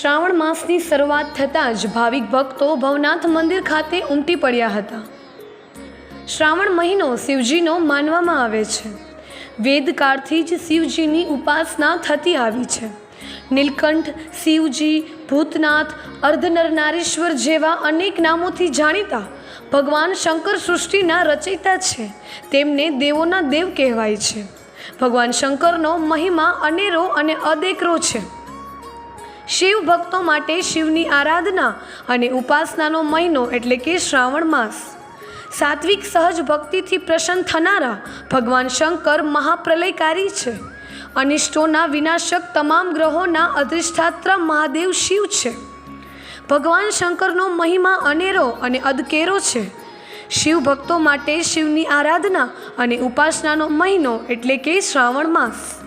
શ્રાવણ માસની શરૂઆત થતાં જ ભાવિક ભક્તો ભવનાથ મંદિર ખાતે ઉમટી પડ્યા હતા. શ્રાવણ મહિનો શિવજીનો માનવામાં આવે છે. વેદકાળથી જ શિવજીની ઉપાસના થતી આવી છે. નીલકંઠ, શિવજી, ભૂતનાથ અર્ધનરનારેશ્વર જેવા અનેક નામોથી જાણીતા ભગવાન શંકર સૃષ્ટિના રચયિતા છે. તેમને દેવોના દેવ કહેવાય છે. ભગવાન શંકરનો મહિમા અનેરો અને અદેકરો છે. શિવ ભક્તો માટે શિવની આરાધના અને ઉપાસનાનો મહિનો એટલે કે શ્રાવણ માસ. સાત્વિક સહજ ભક્તિથી પ્રસન્ન થનારા ભગવાન શંકર મહાપ્રલયકારી છે. અનિષ્ટોના વિનાશક તમામ ગ્રહોના અધિષ્ઠાત્ર મહાદેવ શિવ છે. ભગવાન શંકરનો મહિમા અનેરો અને અદકેરો છે. શિવ ભક્તો માટે શિવની આરાધના અને ઉપાસનાનો મહિનો એટલે કે શ્રાવણ માસ.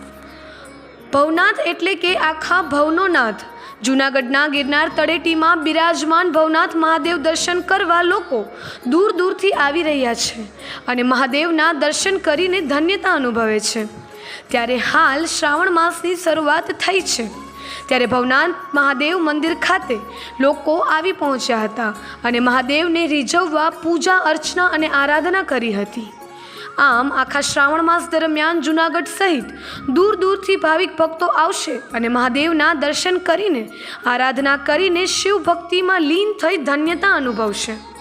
ભવનાથ એટલે કે આખા ભવનો નાથ જૂનાગઢના ગિરનાર તળેટીમાં બિરાજમાન ભવનાથ મહાદેવ દર્શન કરવા લોકો દૂર દૂરથી આવી રહ્યા છે અને મહાદેવના દર્શન કરીને ધન્યતા અનુભવે છે. ત્યારે હાલ શ્રાવણ માસની શરૂઆત થઈ છે. ત્યારે ભવનાથ મહાદેવ મંદિર ખાતે લોકો આવી પહોંચ્યા હતા અને મહાદેવને રીઝવવા પૂજા અર્ચના અને આરાધના કરી હતી. આમ આખા શ્રાવણ માસ દરમિયાન જૂનાગઢ સહિત દૂર દૂરથી ભાવિક ભક્તો આવશે અને મહાદેવના દર્શન કરીને, આરાધના કરીને શિવ ભક્તિમાં લીન થઈ ધન્યતા અનુભવશે.